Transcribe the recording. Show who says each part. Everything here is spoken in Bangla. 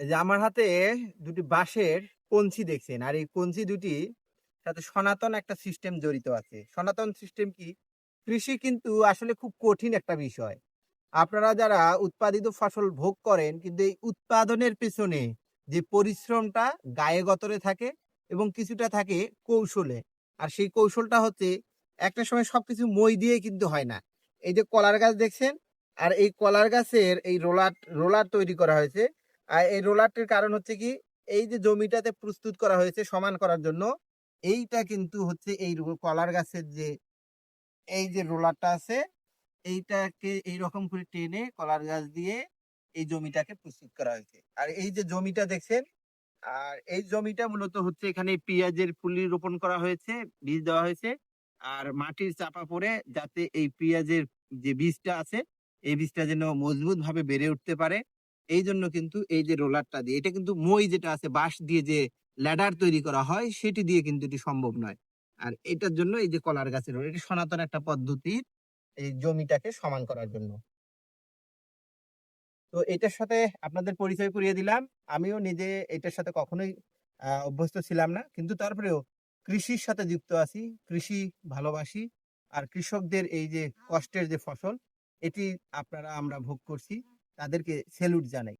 Speaker 1: এই যে আমার হাতে দুটি বাঁশের কঞ্চি দেখছেন, আর এই কঞ্চি দুটি সাথে সনাতন একটা সিস্টেম জড়িত আছে। সনাতন সিস্টেম কি? কৃষি কিন্তু আসলে খুব কঠিন একটা বিষয়। আপনারা যারা উৎপাদিত ফসল ভোগ করেন, কিন্তু এই উৎপাদনের পেছনে যে পরিশ্রমটা গায়ে গতরে থাকে এবং কিছুটা থাকে কৌশলে। আর সেই কৌশলটা হচ্ছে একটা সময় সবকিছু মই দিয়ে কিন্তু হয় না। এই যে কলার গাছ দেখছেন? আর এই কলার গাছের এই রোলার রোলার তৈরি করা হয়েছে। আর এই রোলারটির কারণ হচ্ছে কি, এই যে জমিটাতে প্রস্তুত করা হয়েছে সমান করার জন্য, এইটা কিন্তু হচ্ছে এই কলার গাছের যে, এই যে রোলারটা আছে, এইটাকে এইরকম করে টেনে কলার গাছ দিয়ে এই জমিটাকে প্রস্তুত করা হয়েছে। আর এই যে জমিটা দেখছেন, আর এই জমিটা মূলত হচ্ছে এখানে পেঁয়াজের ফুলি রোপণ করা হয়েছে, বীজ দেওয়া হয়েছে, আর মাটির চাপা পড়ে যাতে এই পেঁয়াজের যে বীজটা আছে, এই বীজটা যেন মজবুত ভাবে বেড়ে উঠতে পারে। এই জন্য কিন্তু এই যে রোলারটা দিয়ে, এটা কিন্তু মই যেটা আছে, বাঁশ দিয়ে যে ল্যাডার তৈরি করা হয়, সেটি দিয়ে কিন্তু এটি সম্ভব নয়। আর এটার জন্য এই যে কলার গাছের রোল, এটি সনাতন একটা পদ্ধতি এই জমিটাকে সমান করার জন্য। তো এটার সাথে আপনাদের পরিচয় করিয়ে দিলাম। আমিও নিজে এটার সাথে কখনোই অভ্যস্ত ছিলাম না। কিন্তু তারপরেও কৃষির সাথে যুক্ত আছি, কৃষি ভালোবাসি, আর কৃষকদের এই যে কষ্টের যে ফসল, এটি আপনারা, আমরা ভোগ করছি। তাদেরকে স্যালুট জানাই।